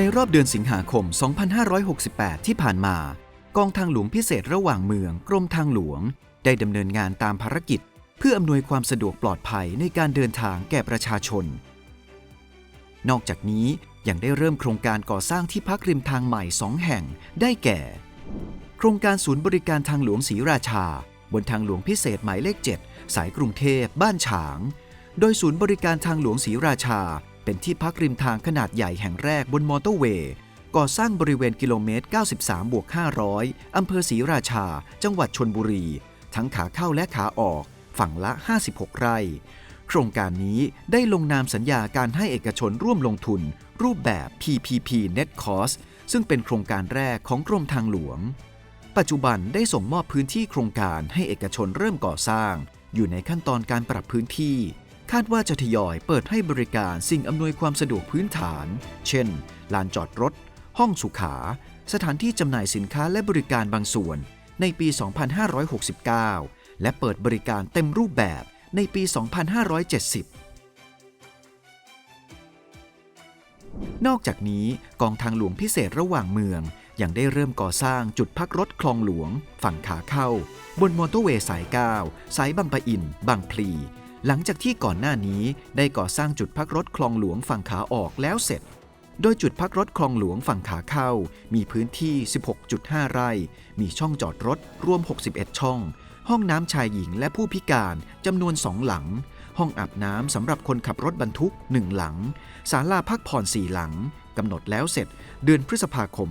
ในรอบเดือนสิงหาคม 2568 ที่ผ่านมา กองทางหลวงพิเศษระหว่างเมืองกรมทางหลวง ได้ดำเนินงานตามภารกิจ เพื่ออำนวยความสะดวกปลอดภัยในการเดินทางแก่ประชาชน นอกจากนี้ยังได้เริ่มโครงการก่อสร้างที่พักริมทางใหม่สองแห่ง ได้แก่ โครงการศูนย์บริการทางหลวงศรีราชา บนทางหลวงพิเศษหมายเลข 7 สายกรุงเทพบ้านฉาง โดยศูนย์บริการทางหลวงศรีราชา เป็นที่พักริมทางขนาดใหญ่แห่งแรกบนมอเตอร์เวย์ก่อสร้างบริเวณกิโลเมตร 93 บวก 500 อำเภอศรีราชา จังหวัดชนบุรี ทั้งขาเข้าและขาออก ฝั่งละ 56 ไร่ โครงการนี้ได้ลงนามสัญญาการให้เอกชนร่วมลงทุน รูปแบบ PPP Net Cost ซึ่งเป็นโครงการแรกของกรมทางหลวง ปัจจุบันได้ส่งมอบพื้นที่โครงการให้เอกชนเริ่มก่อสร้าง อยู่ในขั้นตอนการปรับพื้นที่ คาดว่าจะทยอยเปิดให้บริการสิ่งอำนวยความสะดวกพื้นฐาน เช่น ลานจอดรถ ห้องสุขา สถานที่จำหน่ายสินค้าและบริการบางส่วน ในปี 2569 และเปิดบริการเต็มรูปแบบในปี 2570นอกจากนี้กองทางหลวงพิเศษระหว่างเมือง ยังได้เริ่มก่อสร้างจุดพักรถคลองหลวง ฝั่งขาเข้า บนมอเตอร์เวย์สาย 9 สายบางปะอิน บางพลี หลังจากที่ก่อนหน้านี้ได้ก่อสร้างจุดพักรถคลองหลวงฝั่งขาออกแล้วเสร็จ โดยจุดพักรถคลองหลวงฝั่งขาเข้า มีพื้นที่ 16.5 ไร่ มีช่องจอดรถรวม 61 ช่อง ห้องน้ำชายหญิงและผู้พิการจำนวนสองหลัง ห้องอาบน้ำสำหรับคนขับรถบรรทุกหนึ่งหลัง ศาลาพักผ่อนสี่หลังกำหนดแล้วเสร็จเดือนพฤษภาคม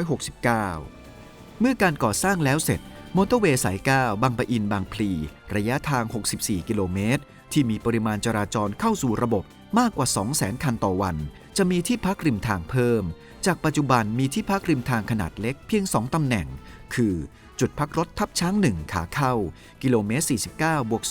2569 เมื่อการก่อสร้างแล้วเสร็จ มอเตอร์เวย์สาย 9 บางปะอินบางพลี ระยะทาง 64 กิโลเมตร ที่มีปริมาณจราจรเข้าสู่ระบบมากกว่า 200,000 คันต่อวัน จะมีที่พักริมทางเพิ่ม จากปัจจุบันมีที่พักริมทางขนาดเล็กเพียง 2 ตำแหน่ง คือ จุดพักรถทับช้าง 1 ขาเข้า กิโลเมตร 49บวก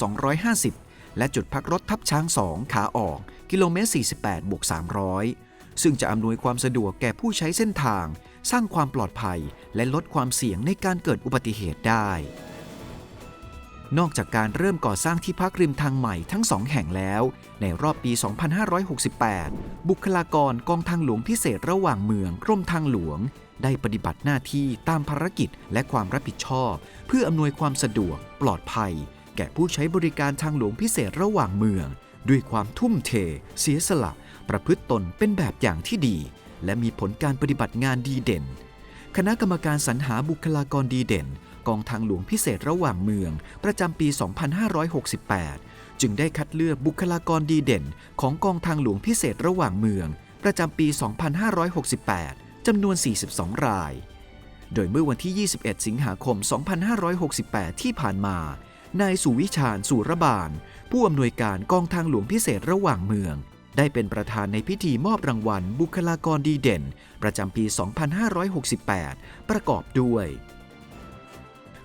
250 และจุดพักรถทับช้าง 2 ขาออก กิโลเมตร 48บวก300 ซึ่งจะอำนวยความสะดวกแก่ผู้ใช้เส้นทาง สร้างความปลอดภัยและลดความเสี่ยงในการเกิดอุบัติเหตุได้ นอกจากการเริ่มก่อสร้างที่พักริมทางใหม่ทั้งสองแห่งแล้ว ในรอบปี 2568 บุคลากรกองทางหลวงพิเศษระหว่างเมืองกรมทางหลวง ได้ปฏิบัติหน้าที่ตามภารกิจและความรับผิดชอบ เพื่ออำนวยความสะดวก ปลอดภัย แก่ผู้ใช้บริการทางหลวงพิเศษระหว่างเมือง ด้วยความทุ่มเท เสียสละ ประพฤติตนเป็นแบบอย่างที่ดี และมีผลการปฏิบัติงานดีเด่น คณะกรรมการสรรหาบุคลากรดีเด่น กองทางหลวงพิเศษระหว่างเมือง ประจำปี 2568 จึงได้คัดเลือกบุคลากรดีเด่น ของกองทางหลวงพิเศษระหว่างเมือง ประจำปี 2568 จำนวน 42 ราย โดยเมื่อวันที่ 21 สิงหาคม 2568 ที่ผ่านมานายสุวิชาญสุรบาล ผู้อำนวยการกองทางหลวงพิเศษระหว่างเมือง ได้เป็นประธานในพิธีมอบรางวัลบุคลากรดีเด่น ประจำปี 2568 ประกอบด้วย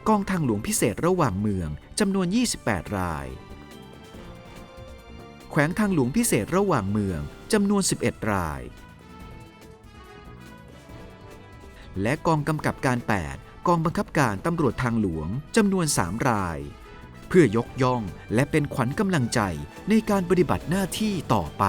กองทางหลวงพิเศษระหว่างเมืองจำนวน 28 ราย แขวงทางหลวงพิเศษระหว่างเมืองจำนวน 11 ราย และกองกำกับการ 8 กองบังคับการตำรวจทางหลวงจำนวน 3 ราย เพื่อยกย่องและเป็นขวัญกำลังใจในการปฏิบัติหน้าที่ต่อไป